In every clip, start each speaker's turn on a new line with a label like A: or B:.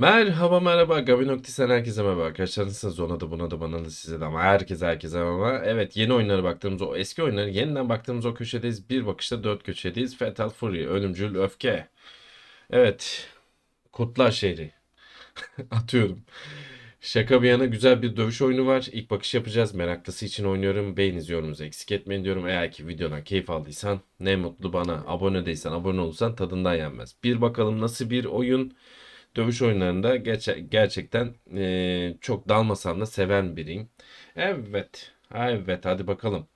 A: Merhaba merhaba Gabi Noktis'ten herkese merhaba arkadaşlar nasılsınız ona da buna da bana da size de ama herkese herkese merhaba. Evet yeni oyunlara baktığımız o eski oyunları yeniden baktığımız o köşedeyiz. Bir bakışta dört köşedeyiz. Fatal Fury, Ölümcül Öfke. Evet Kurtlar Şehri. Atıyorum. Şaka bir yana güzel bir dövüş oyunu var. İlk bakış yapacağız. Meraklısı için oynuyorum. Beğeniniz yorumunuzu eksik etmeyin diyorum. Eğer ki videodan keyif aldıysan ne mutlu bana. Abone değilsen abone olursan tadından yenmez. Bir bakalım nasıl bir oyun. Dövüş oyunlarında gerçe- gerçekten eee, çok dalmasam da seven biriyim. Evet. Evet hadi bakalım.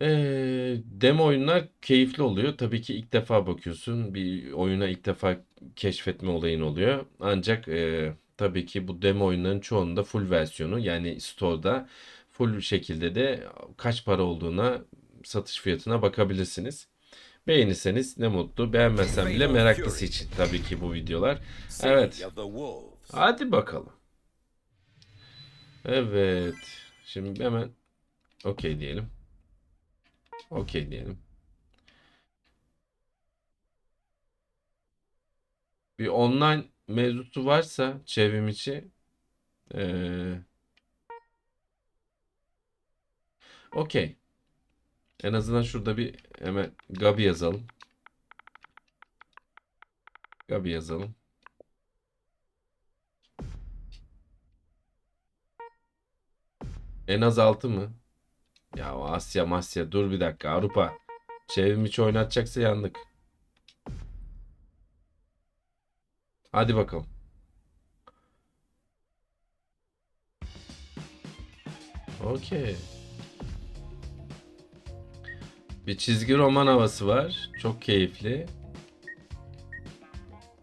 A: Eee, demo oyunlar keyifli oluyor. Tabii ki ilk defa bakıyorsun. Bir oyuna ilk defa keşfetme olayın oluyor. Ancak eee, tabii ki bu demo oyunların çoğunda full versiyonu yani store'da full şekilde de kaç para olduğuna satış fiyatına bakabilirsiniz. Beğenirseniz ne mutlu. Beğenmezsen bile meraklısı için tabii ki bu videolar. Evet. Hadi bakalım. Evet. Şimdi hemen okey diyelim. Okey diyelim. Bir online mevzusu varsa çevrim içi eee okey. En azından şurada bir hemen Gabi yazalım. Gabi yazalım. En az 6 mı? Ya Asya Masya dur bir dakika Avrupa. Çevrim içi oynatacaksa yandık. Hadi bakalım. Okey. Bir çizgi roman havası var. Çok keyifli.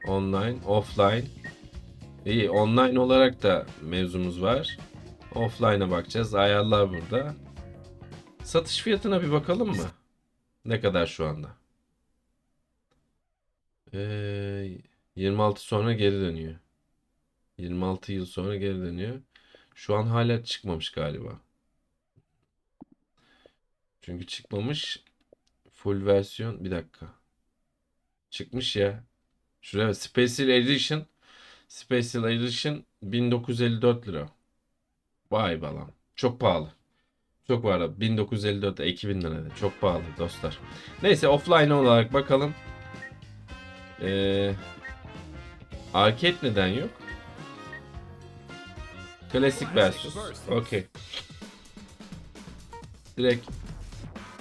A: Online, offline. İyi, online olarak da mevzumuz var. Offline'a bakacağız. Ayarlar burada. Satış fiyatına bir bakalım mı? Ne kadar şu anda? Ee, 26 sonra geri dönüyor. 26 yıl sonra geri dönüyor. Şu an hala çıkmamış galiba. Çünkü çıkmamış. Full versiyon. Bir dakika. Çıkmış ya. Şuraya Special Edition. Special Edition 1954 lira. Vay balam. Çok pahalı. Çok pahalı. 1954 2000 lira. Çok pahalı dostlar. Neyse offline olarak bakalım. Ee, arcade neden yok? Klasik versiyon. Okey. Direkt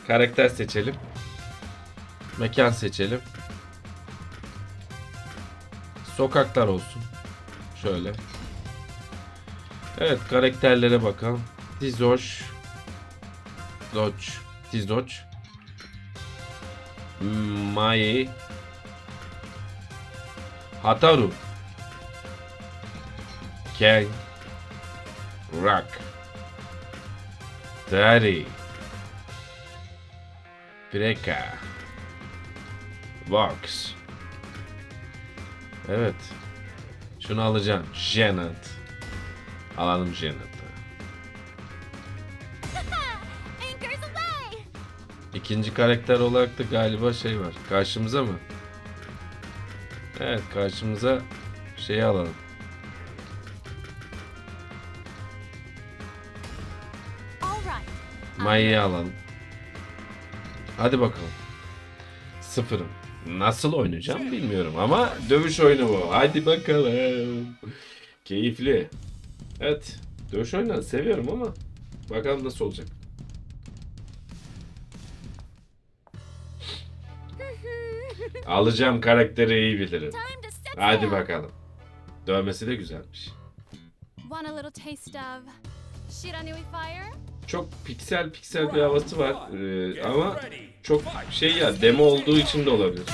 A: karakter seçelim. Mekan seçelim. Sokaklar olsun. Şöyle. Evet karakterlere bakalım. Tizoş. Dodge. Tizoç. Mai. Hataru. Ken. Rock. Daddy. Preka. Vox. Evet. Şunu alacağım. Janet. Alalım Janet'ı. İkinci karakter olarak da galiba şey var. Karşımıza mı? Evet karşımıza şeyi alalım. Maya'yı alalım. Hadi bakalım. Sıfırım. Nasıl oynayacağım bilmiyorum ama dövüş oyunu bu. Hadi bakalım. Keyifli. Evet. Dövüş oyunları seviyorum ama bakalım nasıl olacak. Alacağım karakteri iyi bilirim. Hadi bakalım. Dövmesi de güzelmiş.
B: Want a little taste of Shiranui Fire?
A: Çok piksel piksel bir havası var Ee, ama çok şey ya demo olduğu için de olabilir.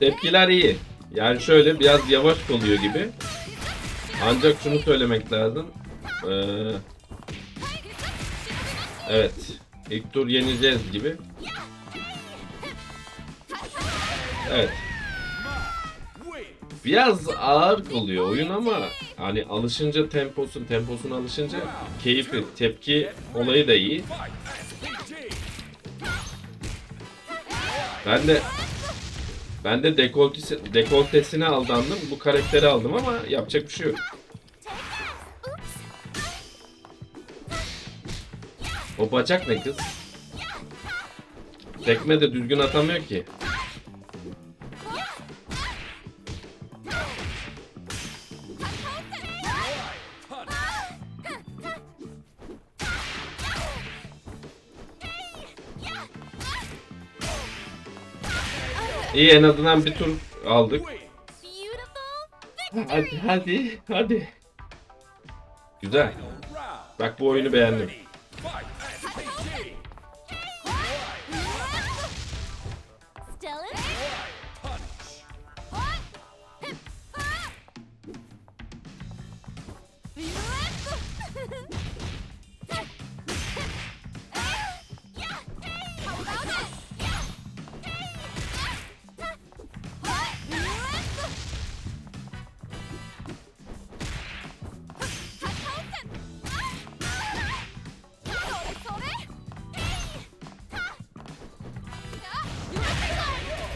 A: Tepkiler iyi. Yani şöyle biraz yavaş konuyor gibi. Ancak şunu söylemek lazım. Ee, evet. İlk tur yeneceğiz gibi. Evet. Biraz ağır kalıyor oyun ama hani alışınca temposun temposuna alışınca keyifli. Tepki olayı da iyi. Ben de ben de dekoltesi, dekoltesine aldandım. Bu karakteri aldım ama yapacak bir şey yok. O bacak ne kız? Tekme de düzgün atamıyor ki. İyi en azından bir tur aldık. Hadi hadi hadi. Güzel. Bak bu oyunu beğendim.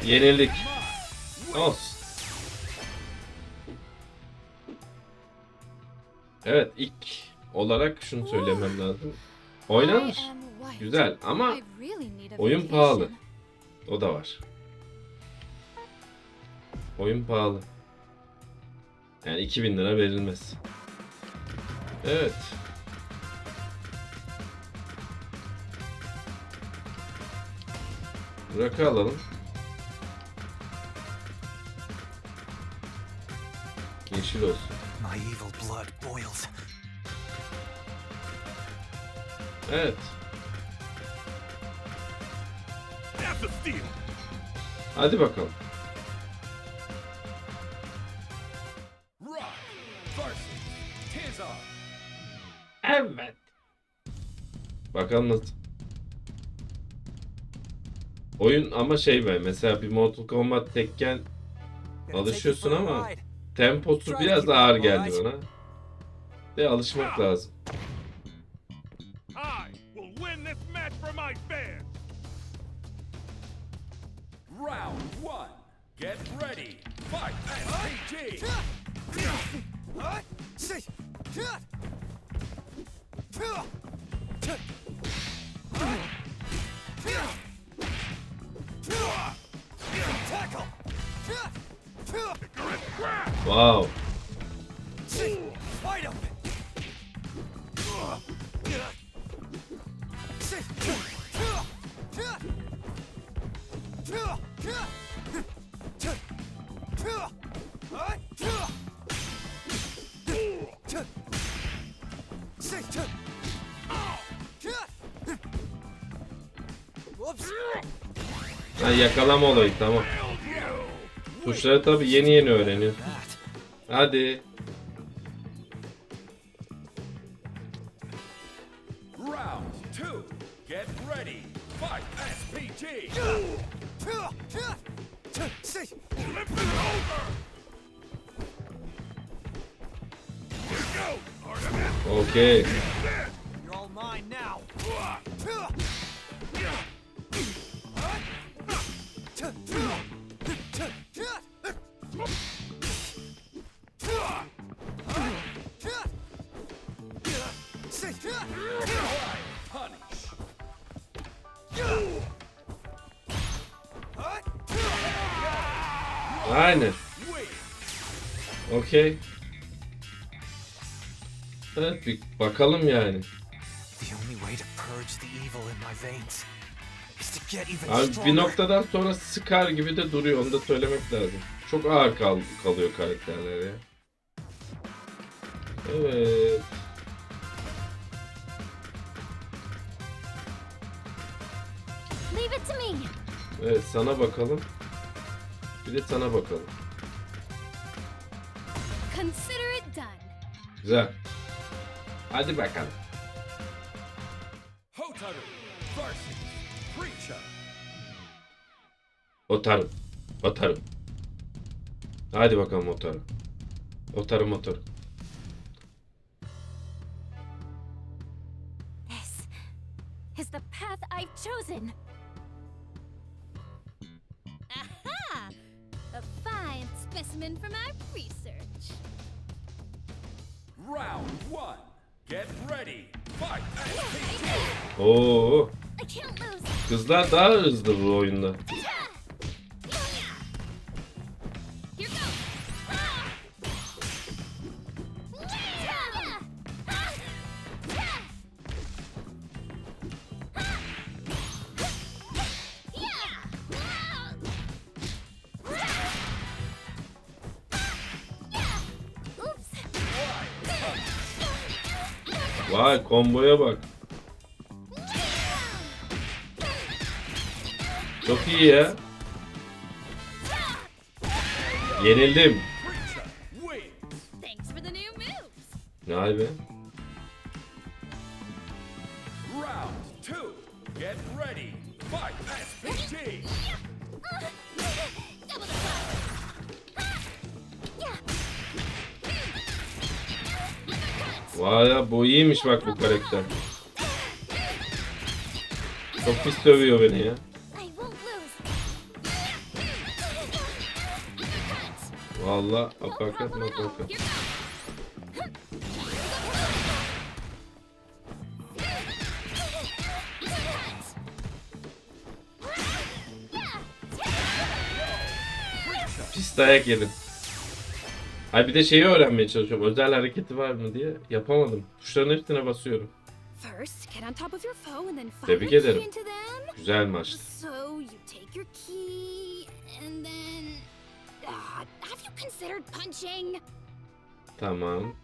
A: Yenildik. Olsun. Evet ilk olarak şunu söylemem lazım. Oynanır. Güzel ama oyun pahalı. O da var. Oyun pahalı. Yani 2000 lira verilmez. Evet. Rakı alalım. Yeşil olsun.
C: My evil blood boils.
A: Evet. Hadi bakalım. Evet. Bakalım nasıl. Oyun ama şey be mesela bir Mortal Kombat Tekken Alışıyorsun ama temposu biraz ağır geldi bana. Ve alışmak lazım.
D: I will win this match for my fans.
E: Round one. Get ready. Fight. SPG.
A: Wow. Ha, yakalama olayı tamam. Tuşları tabi yeni yeni öğreniyor.
C: That.
A: Hadi.
E: Round two. Get ready. Fight. SPG.
A: Okey.
C: You're
A: Aynen. Okey. Evet bir bakalım yani. Abi bir noktadan sonra sıkar gibi de duruyor onu da söylemek lazım. Çok ağır kal kalıyor karakterler ya. Evet. Evet sana bakalım. Bir de sana bakalım.
B: Consider it done.
A: Güzel. Hadi bakalım.
E: Hotaru versus Preacher.
A: Otarım. Otarım. Hadi bakalım Otarım. Otarım Otarım.
B: This is the path I've chosen. Specimen from our research.
E: Round one. Get ready. Fight. SPT.
A: Oo,
B: I can't lose.
A: kızlar daha hızlı bu oyunda. Vay komboya bak. Çok iyi ya. Yenildim. Vay be.
E: Round two. Get ready. Fight.
A: Vay bu iyiymiş bak bu karakter. Çok pis dövüyor beni ya. Valla
B: No
A: aparkat
B: problem at all.
A: aparkat.
B: Here goes.
A: Pis dayak yedim. Ay bir de şeyi öğrenmeye çalışıyorum. Özel hareketi var mı diye. Yapamadım. Tuşların hepsine basıyorum. Tebrik ederim. Güzel maçtı. Tamam.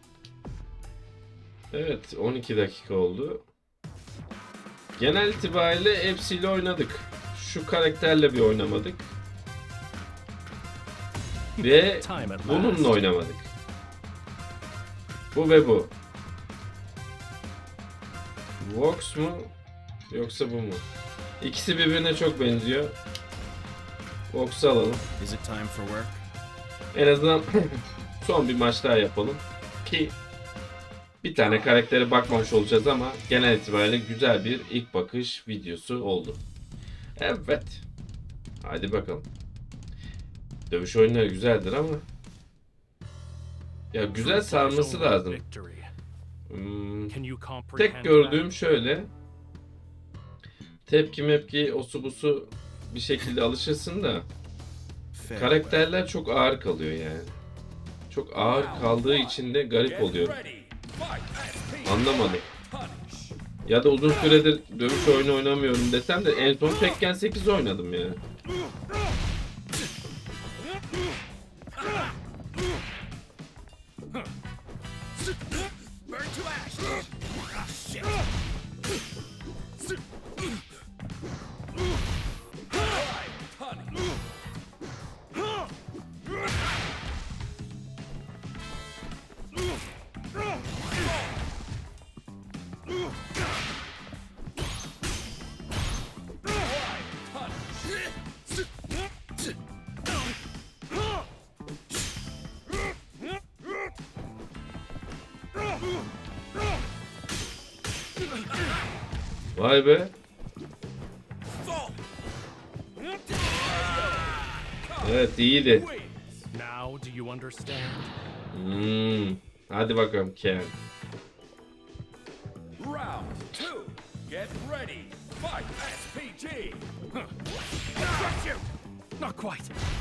A: Evet 12 dakika oldu. Genel itibariyle hepsiyle oynadık. Şu karakterle bir oynamadık. Ve bununla oynamadık. Bu ve bu. Vox mu yoksa bu mu? İkisi birbirine çok benziyor. Vox'u alalım.
F: Is it time for work?
A: En azından son bir maç daha yapalım ki bir tane karaktere bakmamış olacağız ama genel itibariyle güzel bir ilk bakış videosu oldu. Evet. Hadi bakalım. Dövüş oyunları güzeldir ama ya güzel sarması lazım. Hmm, tek gördüğüm şöyle. Tepki mepki osu busu bir şekilde alışırsın da. Karakterler çok ağır kalıyor yani. Çok ağır kaldığı için de garip oluyor. Anlamadım. Ya da uzun süredir dövüş oyunu oynamıyorum desem de en son Tekken 8 oynadım ya.
E: Сыпь!
A: Vay be. Evet iyiydi.
E: Wins.
C: Now do you understand?
A: Hmm. Hadi bakalım Ken.
E: Round two. Get ready. Fight. SPG.
C: Got you! Not quite.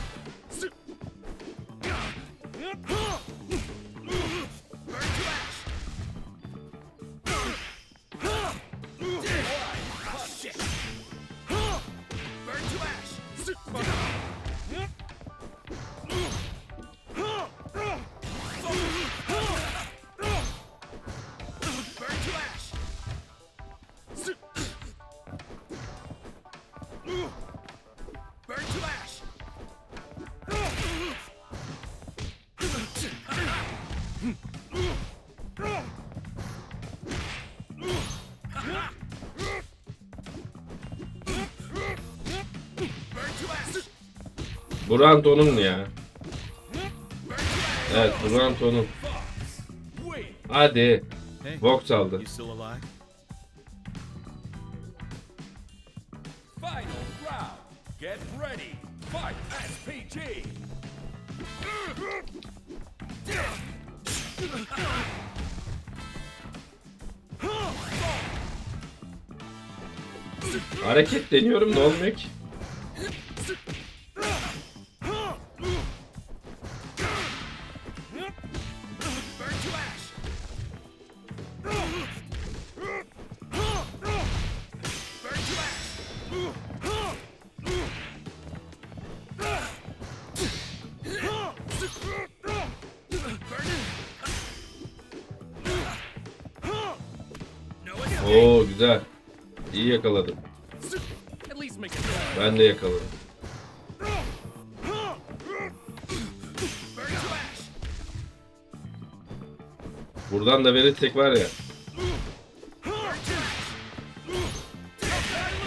E: Burn to ash.
A: Bu round onun ya. Evet bu round onun.
E: Win.
A: Hadi. Vox aldı. Hareket deniyorum da olmuyor ki. Ben de yakaladım. Buradan da verirsek var ya.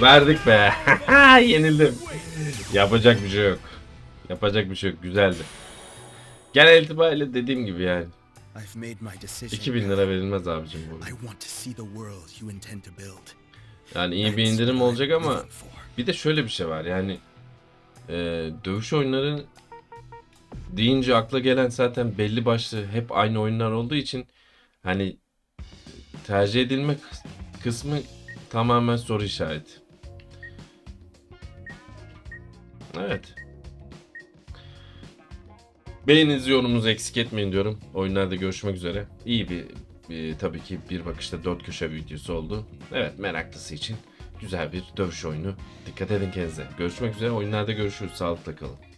A: Verdik be. Yenildim. Yapacak bir şey yok. Yapacak bir şey yok. Güzeldi. Genel itibariyle dediğim gibi yani.
F: I've made my decision.
A: 2000 lira verilmez abicim bu. Yani iyi bir indirim olacak ama. Bir de şöyle bir şey var yani e, dövüş oyunları deyince akla gelen zaten belli başlı hep aynı oyunlar olduğu için hani tercih edilme kıs- kısmı tamamen soru işareti. Evet. Beğeninizi yorumunuzu eksik etmeyin diyorum. Oyunlarda görüşmek üzere. İyi bir, bir- tabii ki bir bakışta dört köşe videosu oldu. Evet meraklısı için güzel bir dövüş oyunu. Dikkat edin kendinize. Görüşmek üzere. Oyunlarda görüşürüz. Sağlıkla kalın.